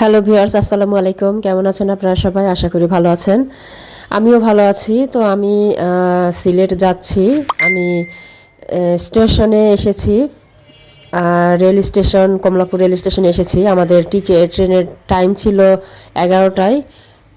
Hello viewers আসসালামু আলাইকুম। কেমন আছেন আপনারা সবাই? আশা করি ভালো আছেন। আমিও ভালো আছি। তো আমি সিলেট যাচ্ছি। আমি স্টেশনে এসেছি। রেল স্টেশন, কমলাপুর রেল স্টেশনে এসেছি। আমাদের টিকিট ট্রেনের টাইম ছিল এগারোটায়।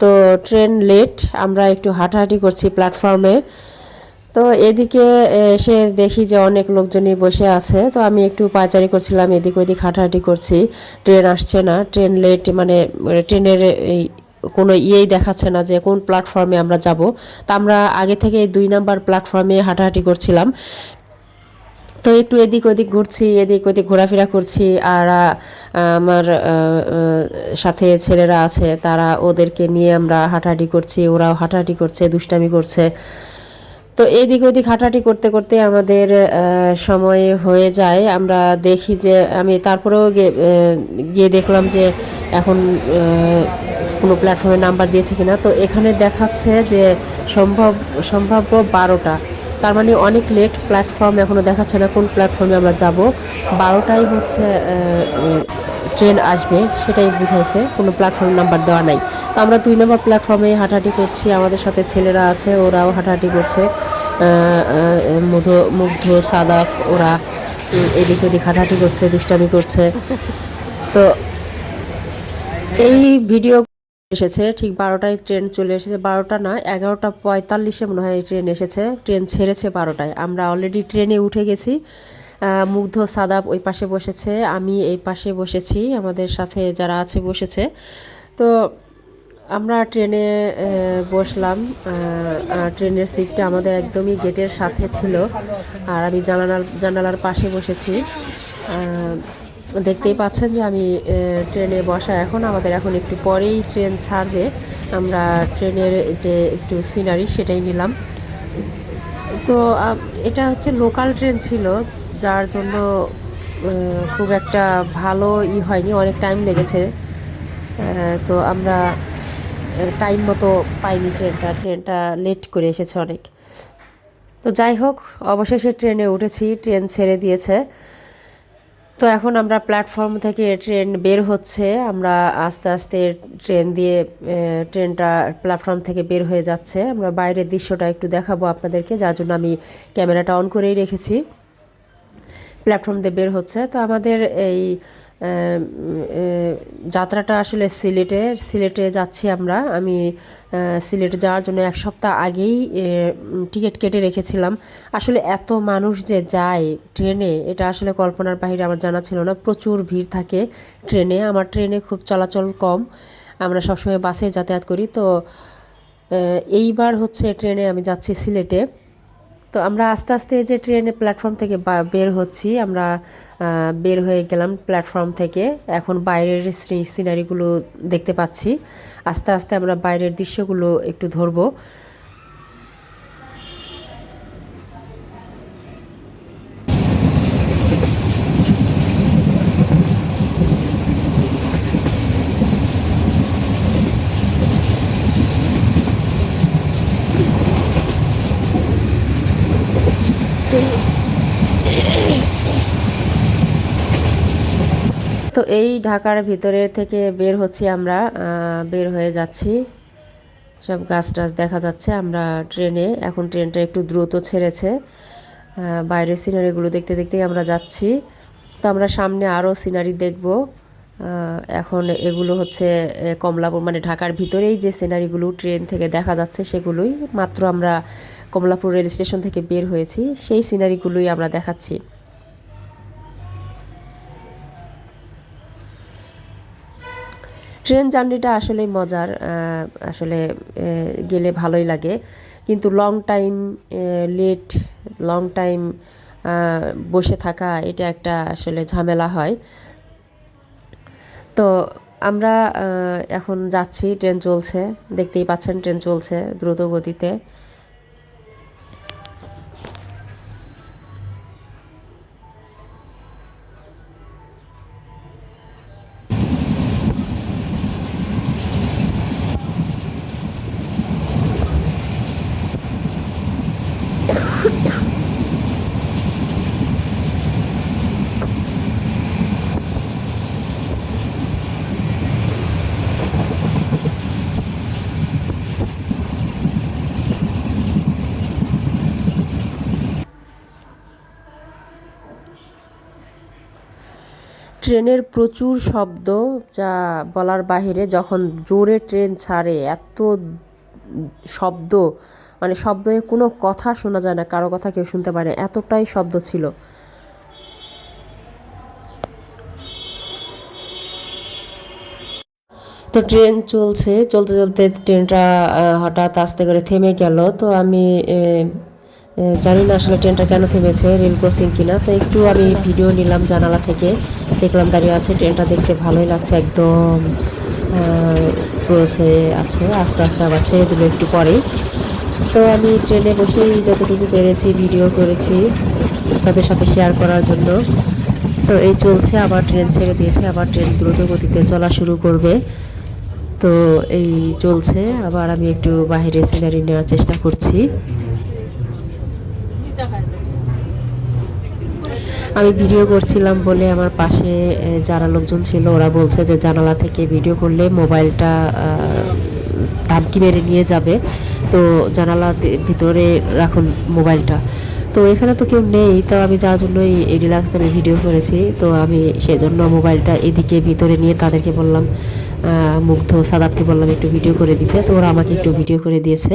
তো ট্রেন লেট, আমরা একটু হাঁটাহাঁটি করছি প্ল্যাটফর্মে। তো এদিকে এসে দেখি যে অনেক লোকজনই বসে আছে। তো আমি একটু পায়চারি করছিলাম, এদিক ওদিক হাঁটাহাঁটি করছি। ট্রেন আসছে না, ট্রেন লেট মানে ট্রেনের এই কোনো ইয়েই দেখাচ্ছে না যে কোন প্ল্যাটফর্মে আমরা যাব। তো আমরা আগে থেকে দুই নাম্বার প্ল্যাটফর্মে হাঁটাহাঁটি করছিলাম। তো একটু এদিক ওদিক ঘুরছি, এদিক ওদিক ঘোরাফেরা করছি। আর আমার সাথে ছেলেরা আছে, তারা ওদেরকে নিয়ে আমরা হাঁটাহাঁটি করছি, ওরাও হাঁটাহাঁটি করছে, দুষ্টামি করছে। তো এদিক ওদিক হাঁটাহাঁটি করতে করতে আমাদের সময় হয়ে যায়। আমরা দেখি যে, আমি তারপরেও গিয়ে দেখলাম যে এখন কোনো প্ল্যাটফর্মে নাম্বার দিয়েছে কিনা। তো এখানে দেখাচ্ছে যে সম্ভব, সম্ভাব্য বারোটা। তার মানে অনেক লেট প্ল্যাটফর্ম এখনও দেখাচ্ছে না কোন প্ল্যাটফর্মে আমরা যাব। বারোটাই হচ্ছে ট্রেন আসবে, সেটাই বুঝাইছে, কোনো প্ল্যাটফর্ম নাম্বার দেওয়া নাই। তো আমরা দুই নম্বর প্ল্যাটফর্মে হাঁটাহাঁটি করছি, আমাদের সাথে ছেলেরা আছে, ওরাও হাঁটাহাঁটি করছে। মধু, মুগ্ধ, সাদাফ, ওরা এদিক ওদিক হাঁটাহাঁটি করছে, দুষ্টামি করছে। তো এই ভিডিও এসেছে। ঠিক বারোটায় ট্রেন চলে এসেছে। বারোটা না, এগারোটা পঁয়তাল্লিশে মনে হয় ট্রেন এসেছে। ট্রেন ছেড়েছে বারোটায়। আমরা অলরেডি ট্রেনে উঠে গেছি। মুগ্ধ সাদাব ওই পাশে বসেছে। আমি এই পাশে বসেছি। আমাদের সাথে যারা আছে বসেছে। তো আমরা ট্রেনে বসলাম। ট্রেনের সিটটা আমাদের একদমই গেটের সাথে ছিল। আর আমি জানালার জানালার পাশে বসেছি। দেখতেই পাচ্ছেন যে আমি ট্রেনে বসা এখন। আমাদের এখন একটু পরেই ট্রেন ছাড়বে। আমরা ট্রেনের যে একটু সিনারি সেটাই নিলাম। তো এটা হচ্ছে লোকাল ট্রেন ছিল, যার জন্য খুব একটা ভালো ই হয়নি, অনেক টাইম লেগেছে। তো আমরা টাইম মতো পাইনি ট্রেনটা ট্রেনটা লেট করে এসেছে অনেক। তো যাই হোক, অবশেষে ট্রেনে উঠেছি, ট্রেন ছেড়ে দিয়েছে। তো এখন আমরা প্ল্যাটফর্ম থেকে ট্রেন বের হচ্ছে। আমরা আস্তে আস্তে ট্রেন দিয়ে ট্রেনটা প্ল্যাটফর্ম থেকে বের হয়ে যাচ্ছে। আমরা বাইরের দৃশ্যটা একটু দেখাবো আপনাদেরকে, যার জন্য আমি ক্যামেরাটা অন করেই রেখেছি। প্ল্যাটফর্ম দিয়ে বের হচ্ছে। তো আমাদের এই যাত্রাটা আসলে সিলেটে সিলেটে যাচ্ছি আমরা। আমি সিলেটে যাওয়ার জন্য এক সপ্তাহ আগেই টিকিট কেটে রেখেছিলাম। আসলে এত মানুষ যে যায় ট্রেনে, এটা আসলে কল্পনার বাইরে আমার জানা ছিল না। প্রচুর ভিড় থাকে ট্রেনে। আমার ট্রেনে খুব চলাচল কম। আমরা সবসময় বাসে যাতায়াত করি। তো এইবার হচ্ছে ট্রেনে আমি যাচ্ছি সিলেটে। তো আমরা আস্তে আস্তে যে ট্রেনে প্ল্যাটফর্ম থেকে বের হচ্ছি, আমরা বের হয়ে গেলাম প্ল্যাটফর্ম থেকে। এখন বাইরের সিনারিগুলো দেখতে পাচ্ছি। আস্তে আস্তে আমরা বাইরের দৃশ্যগুলো একটু ধরবো। তো এই ঢাকার ভিতরে থেকে বের হচ্ছি আমরা বের হয়ে যাচ্ছি। সব গাছ টাছ দেখা যাচ্ছে আমরা ট্রেনে। এখন ট্রেনটা একটু দ্রুত ছেড়েছে। বাইরের সিনারিগুলো দেখতে দেখতেই আমরা যাচ্ছি। তো আমরা সামনে আরও সিনারি দেখব। এখন এগুলো হচ্ছে কমলাপুর মানে ঢাকার ভিতরেই যে সিনারিগুলো ট্রেন থেকে দেখা যাচ্ছে সেগুলোই। মাত্র আমরা কমলাপুর রেল স্টেশন থেকে বের হয়েছি। সেই সিনারিগুলোই আমরা দেখাচ্ছি। ট্রেন জার্নিটা আসলে মজার আসলে গেলে ভালোই লাগে। কিন্তু long time late long time বসে থাকা, এটা একটা আসলে ঝামেলা হয়। তো আমরা এখন যাচ্ছি, ট্রেন চলছে, দেখতেই পাচ্ছেন, ট্রেন চলছে দ্রুত গতিতে ট্রেনের প্রচুর শব্দ যা বলার বাহিরে যখন জোরে ট্রেন ছাড়ে, এত শব্দ মানে শব্দে কোনো কথা শোনা যায় না, কারও কথা কেউ শুনতে পারে না, এতটাই শব্দ ছিল। তো ট্রেন চলছে, চলতে চলতে ট্রেনটা হঠাৎ আস্তে করে থেমে গেল। তো আমি জানি না আসলে ট্রেনটা কেন থেমেছে, রেল ক্রসিং কিনা, তো একটু আমি ভিডিও নিলাম জানালা থেকে। দেখলাম দাঁড়িয়ে আছে, ট্রেনটা দেখতে ভালোই লাগছে একদম ক্রস হয়ে আছে, আস্তে আস্তে আবার ছেড়ে দিল একটু পরেই। তো আমি ট্রেনে বসেই যতটুকু পেরেছি ভিডিও করেছি তাদের সাথে শেয়ার করার জন্য। তো এই চলছে, আবার ট্রেন ছেড়ে দিয়েছে, আবার ট্রেন দ্রুত গতিতে চলা শুরু করবে। তো এই চলছে, আবার আমি একটু বাইরে সিনারি নেওয়ার চেষ্টা করছি। আমি ভিডিও করছিলাম বলে আমার পাশে যারা লোকজন ছিল, ওরা বলছে যে জানালা থেকে ভিডিও করলে মোবাইলটা ধামকি মেরে নিয়ে যাবে। তো জানালা ভিতরে রাখুন মোবাইলটা। তো এখানে তো কেউ নেই, তো আমি যার জন্য এই রিল্যাক্স আমি ভিডিও করেছি। তো আমি সেজন্য মোবাইলটা এদিকে ভিতরে নিয়ে তাদেরকে বললাম মুগ্ধ সাদাবকে বললাম একটু ভিডিও করে দিতে। তো ওরা আমাকে একটু ভিডিও করে দিয়েছে।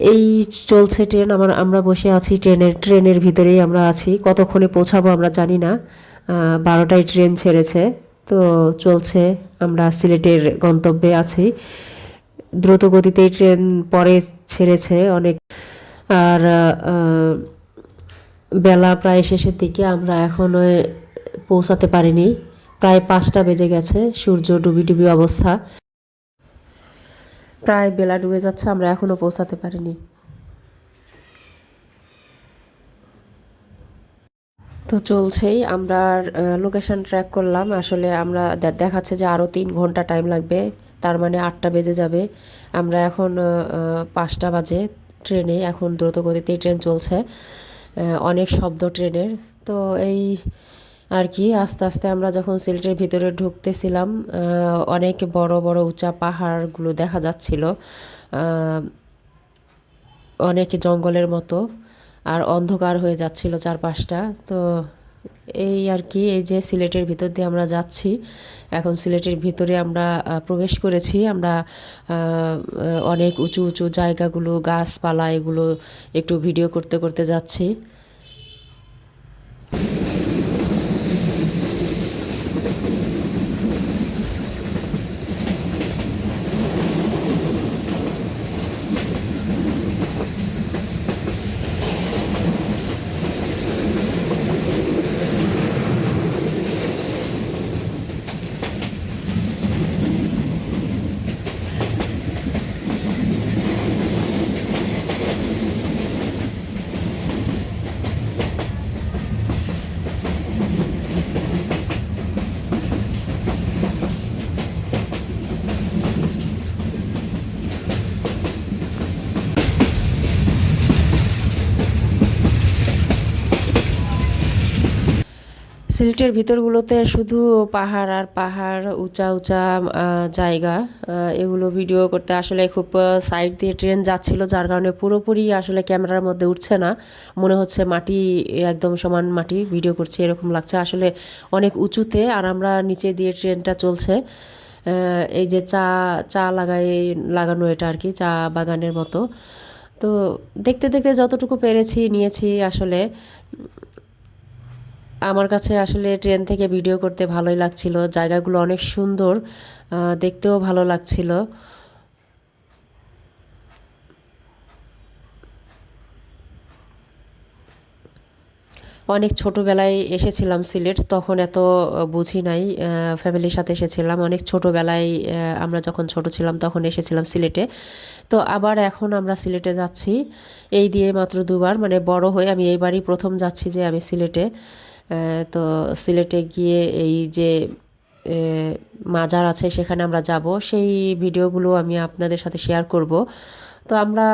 এই চলছে ট্রেন, আমার, আমরা বসে আছি ট্রেনের ট্রেনের ভিতরেই আমরা আছি। কতক্ষণে পৌঁছাবো আমরা জানি না। বারোটায় ট্রেন ছেড়েছে, তো চলছে, আমরা সিলেটের গন্তব্যে আছি। দ্রুত গতিতেই ট্রেন পরে ছেড়েছে অনেক। আর বেলা প্রায় শেষের দিকে, আমরা এখনও পৌঁছাতে পারিনি। প্রায় পাঁচটা বেজে গেছে, সূর্য ডুবি ডুবি অবস্থা। প্রায় বেলা ডুবে যাচ্ছে, আমরা এখনও পৌঁছাতে পারিনি। তো চলছেই, আমরা লোকেশন ট্র্যাক করলাম। আসলে আমরা দেখাচ্ছে যে আরও তিন ঘণ্টা টাইম লাগবে, তার মানে আটটা বেজে যাবে। আমরা এখন পাঁচটা বাজে ট্রেনে, এখন দ্রুত গতিতেই ট্রেন চলছে। অনেক শব্দ ট্রেনের। তো এই আর কি, আস্তে আস্তে আমরা যখন সিলেটের ভিতরে ঢুকতেছিলাম অনেক বড় বড় উঁচা পাহাড়গুলো দেখা যাচ্ছিল অনেক জঙ্গলের মতো, আর অন্ধকার হয়ে যাচ্ছিল চারপাশটা। তো এই আর কি, এই যে সিলেটের ভিতর দিয়ে আমরা যাচ্ছি, এখন সিলেটের ভিতরে আমরা প্রবেশ করেছি। আমরা অনেক উঁচু উঁচু জায়গাগুলো, গাছপালা, এগুলো একটু ভিডিও করতে করতে যাচ্ছি। সিলেটের ভিতরগুলোতে শুধু পাহাড় আর পাহাড়, উঁচা উঁচা জায়গা এগুলো ভিডিও করতে আসলে খুব সাইড দিয়ে ট্রেন যাচ্ছিল, যার কারণে পুরোপুরি আসলে ক্যামেরার মধ্যে উঠছে না। মনে হচ্ছে মাটি একদম সমান মাটি ভিডিও করছি, এরকম লাগছে। আসলে অনেক উঁচুতে আর আমরা নিচে দিয়ে ট্রেনটা চলছে। এই যে চা চা লাগাই, লাগানো এটা আর কি, চা বাগানের মতো। তো দেখতে দেখতে যতটুকু পেরেছি, নিয়েছি আসলে। আমার কাছে আসলে ট্রেন থেকে ভিডিও করতে ভালোই লাগছিল। জায়গাগুলো অনেক সুন্দর দেখতেও ভালো লাগছিল। অনেক ছোটোবেলায় এসেছিলাম সিলেট, তখন এত বুঝি নাই ফ্যামিলির সাথে এসেছিলাম। অনেক ছোটোবেলায় আমরা যখন ছোট ছিলাম তখন এসেছিলাম সিলেটে। তো আবার এখন আমরা সিলেটে যাচ্ছি। এই দিয়ে মাত্র দুবার মানে বড় হয়ে আমি এইবারই প্রথম যাচ্ছি যে আমি সিলেটে। তো সিলেটে গিয়ে এই যে মাজার আছে, সেখানে আমরা যাব। সেই ভিডিওগুলো আমি আপনাদের সাথে শেয়ার করব। তো আমরা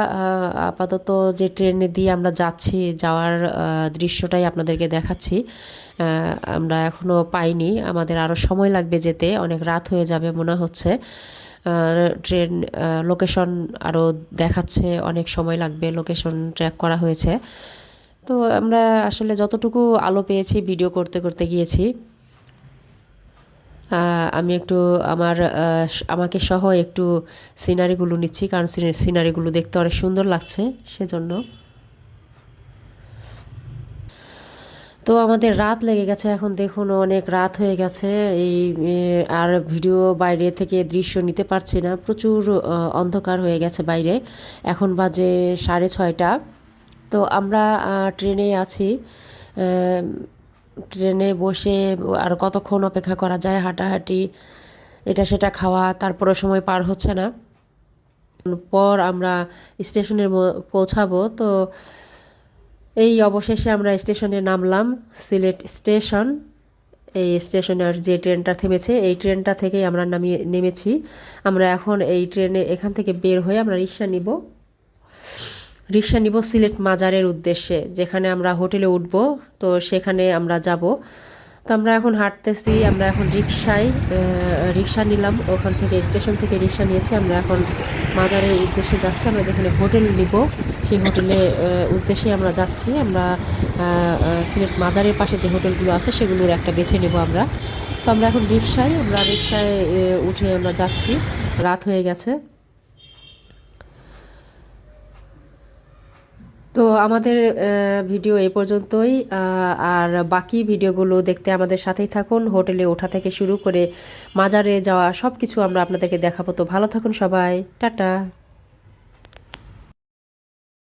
আপাতত যে ট্রেনে দিয়ে আমরা যাচ্ছি, যাওয়ার দৃশ্যটাই আপনাদেরকে দেখাচ্ছি। আমরা এখনও পাইনি। আমাদের আরও সময় লাগবে যেতে। অনেক রাত হয়ে যাবে মনে হচ্ছে। ট্রেন লোকেশন আরও দেখাচ্ছে। অনেক সময় লাগবে। লোকেশন ট্র্যাক করা হয়েছে। তো আমরা আসলে যতটুকু আলো পেয়েছি ভিডিও করতে করতে গিয়েছি আমি একটু আমার আমাকে সহ একটু সিনারিগুলো নিচ্ছি, কারণ সিনারি- সিনারিগুলো দেখতে অনেক সুন্দর লাগছে সেজন্য। তো আমাদের রাত লেগে গেছে, এখন দেখুন অনেক রাত হয়ে গেছে, এই আর ভিডিও বাইরে থেকে দৃশ্য নিতে পারছি না, প্রচুর অন্ধকার হয়ে গেছে বাইরে। এখন বাজে সাড়ে ছয়টা। তো আমরা ট্রেনে আছি। ট্রেনে বসে আর কতক্ষণ অপেক্ষা করা যায়, হাঁটাহাঁটি, এটা সেটা খাওয়া তারপরে সময় পার হচ্ছে না। পর আমরা স্টেশনে পৌঁছাবো। তো এই অবশেষে আমরা স্টেশনে নামলাম, সিলেট স্টেশন। এই স্টেশনের যে ট্রেনটা থেমেছে, এই ট্রেনটা থেকেই আমরা নামিয়ে, নেমেছি। আমরা এখন এই ট্রেনে এখান থেকে বের হয়ে আমরা রিক্সা নিব। রিক্সা নিব সিলেট মাজারের উদ্দেশ্যে, যেখানে আমরা হোটেলে উঠব, তো সেখানে আমরা যাব। তো আমরা এখন হাঁটতেছি, আমরা এখন রিক্সায় রিক্সা নিলাম, ওখান থেকে, স্টেশন থেকে রিক্সা নিয়েছি, আমরা এখন মাজারের উদ্দেশ্যে যাচ্ছি, আমরা যেখানে হোটেল নিব, সেই হোটেলে উদ্দেশ্যে আমরা যাচ্ছি, আমরা সিলেট মাজারের পাশে যে হোটেলগুলো আছে, সেগুলোর একটা বেছে নেব আমরা। তো আমরা এখন রিক্সায় আমরা রিক্সায় উঠে আমরা যাচ্ছি, রাত হয়ে গেছে। তো আমাদের ভিডিও এ পর্যন্তই আর বাকি ভিডিওগুলো দেখতে আমাদের সাথেই থাকুন। হোটেলে ওঠা থেকে শুরু করে মাজারে যাওয়া সব কিছু আমরা আপনাদেরকে দেখাবো। তো ভালো থাকুন সবাই। টাটা।